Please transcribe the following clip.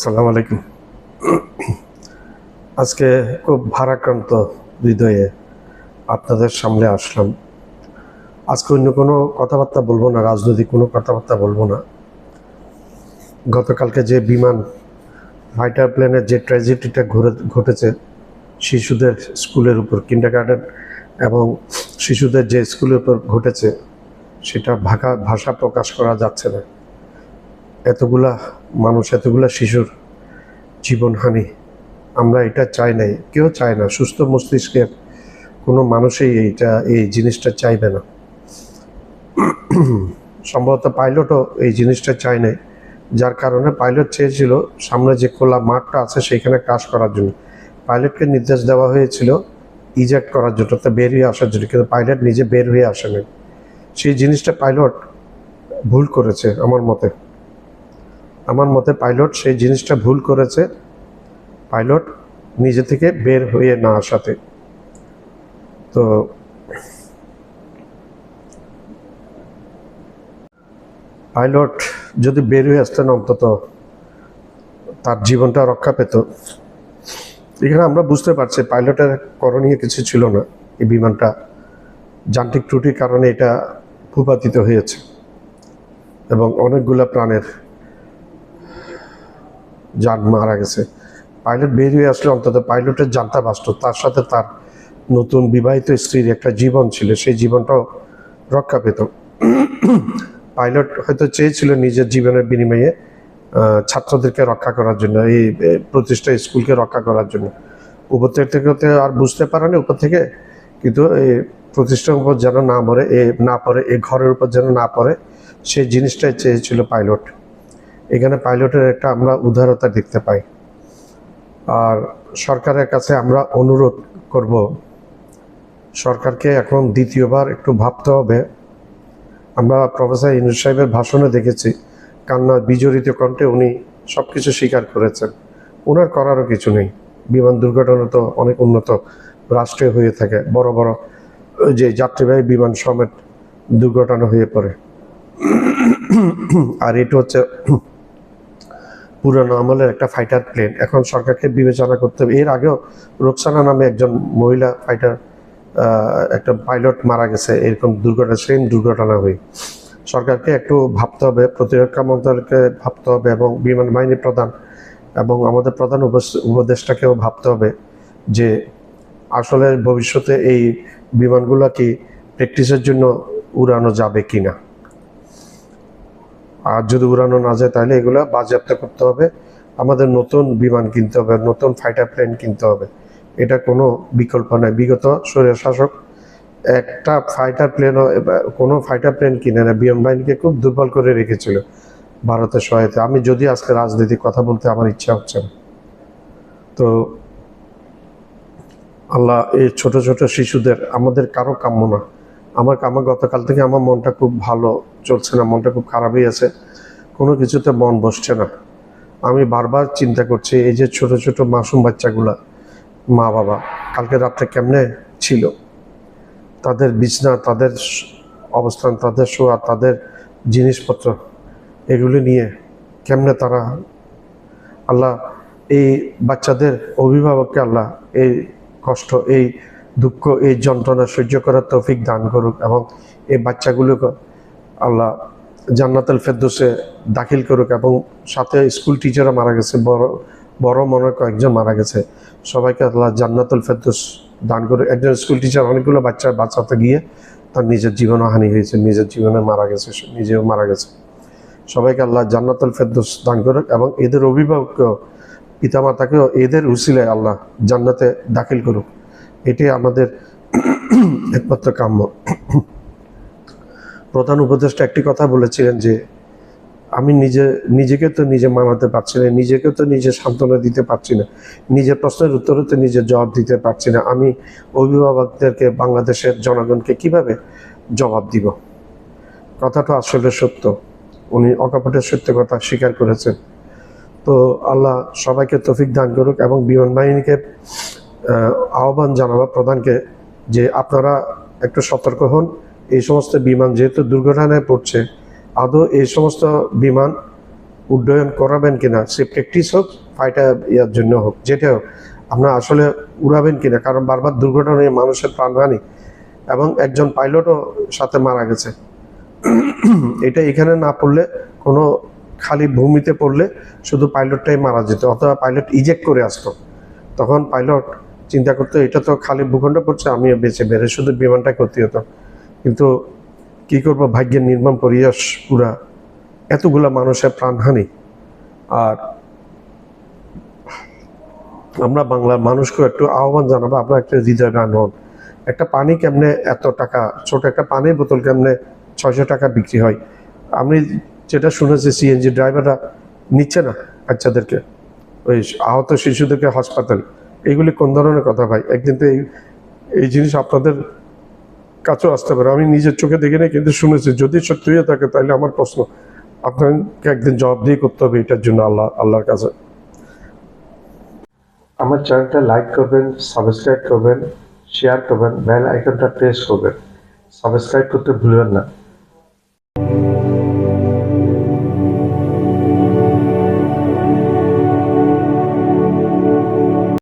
আসসালামু আলাইকুম। আজকে খুব ভারাক্রান্ত হৃদয়ে আপনাদের সামনে আসলাম। আজকে অন্য কোনো কথাবার্তা বলব না, রাজনৈতিক কোনো কথাবার্তা বলব না। গতকালকে যে বিমান ফাইটার প্লেনের যে ট্র্যাজেডিটা ঘুরে ঘটেছে, শিশুদের স্কুলের উপর কিন্ডার গার্ডেন এবং শিশুদের যে স্কুলের উপর ঘটেছে, সেটা ভাষা ভাষা প্রকাশ করা যাচ্ছে না। এতগুলা মানুষ, এতগুলা শিশুর জীবনহানি, আমরা এটা চাই নাই। কেউ চায় না। সুস্থ মস্তিষ্কের কোনো মানুষই এইটা, এই জিনিসটা চাইবে না। সম্ভবত পাইলটও এই জিনিসটা চায় নাই। যার কারণে পাইলট চেয়েছিল সামনে যে খোলা মাঠটা আছে সেইখানে কাজ করার জন্য। পাইলটকে নির্দেশ দেওয়া হয়েছিল ইজেক্ট করার জন্য তা বেরিয়ে আসার জন্য, কিন্তু পাইলট নিজে বের হয়ে আসেনি। সেই জিনিসটা পাইলট ভুল করেছে আমার মতে। আমার মতে পাইলট সেই জিনিসটা ভুল করেছে। পাইলট নিজে থেকে বের হয়ে না আসাতে। তো পাইলট যদি বের হয়ে আসতেন অন্তত তার জীবনটা রক্ষা পেত। এখানে আমরা বুঝতে পারছি পাইলটের করণীয় কিছু ছিল না। এই বিমানটা যান্ত্রিক ত্রুটির কারণে এটা ভূপাতিত হয়েছে। এবং অনেকগুলা প্রাণের যান মারা গেছে। পাইলট বের হয়ে আসলে অন্তত পাইলটের জানতা বাঁচত। তার সাথে তার নতুন বিবাহিত স্ত্রীর একটা জীবন ছিল। সেই জীবনটাও রক্ষা পেত। পাইলট হয়তো চেয়েছিল নিজের জীবনের বিনিময়ে ছাত্রদেরকে রক্ষা করার জন্য, এই প্রতিষ্ঠা স্কুলকে রক্ষা করার জন্য। উপর থেকে আর বুঝতে পারেনি উপর থেকে, কিন্তু এই প্রতিষ্ঠার উপর যেন না মরে, এ, না পড়ে, এ ঘরের উপর যেন না পড়ে, সেই জিনিসটাই চেয়েছিল পাইলট। এখানে পাইলটের একটা আমরা উদারতা দেখতে পাই। আর সরকারের কাছে আমরা অনুরোধ করব, সরকারকে এখন দ্বিতীয়বার একটু ভাবতে হবে। আমরা প্রফেসর ইনুস সাহেবের ভাষণে দেখেছি, কান্না বিজড়িত কণ্ঠে উনি সব কিছু স্বীকার করেছেন। ওনার করারও কিছু নেই। বিমান দুর্ঘটনা তো অনেক উন্নত রাষ্ট্রে হয়ে থাকে, বড় বড় যে যাত্রীবাহী বিমান সমেত দুর্ঘটনা হয়ে পড়ে। আর এটা হচ্ছে পুরানো আমলের একটা ফাইটার প্লেন এখন সরকারকে বিবেচনা করতে হবে। এর আগেও রোকসানা নামে একজন মহিলা ফাইটার একটা পাইলট মারা গেছে। এরকম দুর্ঘটনা সেম দুর্ঘটনা হয়ে সরকারকে একটু ভাবতে হবে, প্রতিরক্ষা মন্ত্রণালয়কে ভাবতে হবে এবং বিমান বাহিনী প্রধান এবং আমাদের প্রধান উপদেষ্টাকেও ভাবতে হবে যে আসলে ভবিষ্যতে এই বিমানগুলো কি প্র্যাকটিসের জন্য উড়ানো যাবে কিনা। আর যদি উড়ানো না যায় তাহলে এগুলো বাজেয়াপ্ত করতে হবে। আমাদের নতুন বিমান কিনতে হবে, নতুন ফাইটার প্লেন কিনতে হবে। এটা কোনো বিকল্প নয়। বিগত স্বৈর শাসক একটা ফাইটার প্লেনও কোনো ফাইটার প্লেন কিনে না, বিমান বাহিনীকে খুব দুর্বল করে রেখেছিল ভারতের সহায়তা আমি যদি আজকে রাজনৈতিক কথা বলতে, আমার ইচ্ছা হচ্ছে না। তো আল্লাহ এই ছোট ছোট শিশুদের, আমাদের কারও কাম্য না। আমার আমার গতকাল থেকে আমার মনটা খুব ভালো চলছে না, মনটা খুব খারাপই আছে। কোনো কিছুতে মন বসছে না। আমি বারবার চিন্তা করছি, এই যে ছোট ছোট মাসুম বাচ্চাগুলা, মা বাবা, কালকে রাত্রে কেমনে ছিল? তাদের বিছনা, তাদের অবস্থান, তাদের শোয়া, তাদের জিনিসপত্র, এগুলি নিয়ে কেমনে তারা আল্লাহ, এই বাচ্চাদের অভিভাবককে আল্লাহ, এই কষ্ট, এই দুঃখ, এই যন্ত্রণা সহ্য করার তৌফিক দান করুক এবং এই বাচ্চাগুলোকে আল্লাহ জান্নাতুল ফেরদৌসে দাখিল করুক এবং সাথে স্কুল টিচারও মারা গেছে, বড় বড় মনে কয়েকজন মারা গেছে। সবাইকে আল্লাহ জান্নাতুল ফেরদৌস দান করুক। একজন স্কুল টিচার অনেকগুলো বাচ্চা বাঁচাতে গিয়ে তার নিজের জীবনও হানি হয়েছে, নিজের জীবনে মারা গেছে নিজেও মারা গেছে। সবাইকে আল্লাহ জান্নাতুল ফেরদৌস দান করুক এবং এদের অভিভাবককেও পিতামাতাকেও এদের উসিলায় আল্লাহ জান্নাতে দাখিল করুক। এটাই আমাদের একমাত্র কাম্য। প্রধান উপদেষ্টা একটি কথা বলেছিলেন যে, আমি নিজে, নিজেকে তো নিজে মানাতে পারছি না, নিজেকে তো নিজে সান্ত্বনা দিতে পারছি না, নিজের প্রশ্নের উত্তরে তো নিজের জবাব দিতে পারছি না, আমি অভিভাবকদেরকে, বাংলাদেশের জনগণকে কীভাবে জবাব দিব? কথাটা আসলে সত্য। উনি অকপটের সত্য কথা স্বীকার করেছেন। তো আল্লাহ সবাইকে তফিক দান করুক এবং বিমান বাহিনীকে আহ্বান জানাব প্রধানকে যে আপনারা একটু সতর্ক হন। এই সমস্ত বিমান যেহেতু দুর্ঘটনায় পড়ছে, আদৌ এই সমস্ত বিমান উড্ডয়ন করাবেন কিনা, সে প্র্যাকটিস হোক ফাইটা ইয়ার জন্য হোক যেটা হোক, আপনারা আসলে উড়াবেন কিনা, কারণ বারবার দুর্ঘটনায় মানুষের প্রাণহানি এবং একজন পাইলটও সাথে মারা গেছে। এটা এখানে না পড়লে, কোনো খালি ভূমিতে পড়লে শুধু পাইলটটাই মারা যেত, অথবা পাইলট ইজেক্ট করে আসতো। তখন পাইলট চিন্তা করতো, এটা তো খালি ভূখণ্ড পড়ছে, আমিও বেঁচে বেড়ে শুধু বিমানটা করতে হতো। কিন্তু কি করব, ভাগ্যের নির্মাণ পরিয়াস পুরা এতগুলা মানুষের প্রাণহানি। আর আমরা বাংলার মানুষকে একটু আহ্বান জানাব, আপনার একটা হৃদয় গান হন একটা পানি কেমনে এত টাকা, ছোট একটা পানির বোতল কেমনে ছয়শো টাকা বিক্রি হয়? আমি যেটা শুনেছি সিএনজি ড্রাইভাররা নিচ্ছে না বাচ্চাদেরকে, ওই আহত শিশুদেরকে হাসপাতাল। এইগুলি কোন ধরনের কথা ভাই? একদিন তো এই এই জিনিস আপনাদের কাছেও আসতে পারে। আমি নিজের চোখে দেখি না কিন্তু শুনেছি। যদি সত্যি হয়ে থাকে, তাহলে আমার প্রশ্ন, আপনাকে একদিন জবাব দিয়ে করতে হবে এটার জন্য আল্লাহ, আল্লাহর কাছে। আমার চ্যানেলটা লাইক করবেন সাবস্ক্রাইব করবেন শেয়ার করবেন বেল আইকনটা প্রেস করবেন। সাবস্ক্রাইব করতে ভুলবেন না।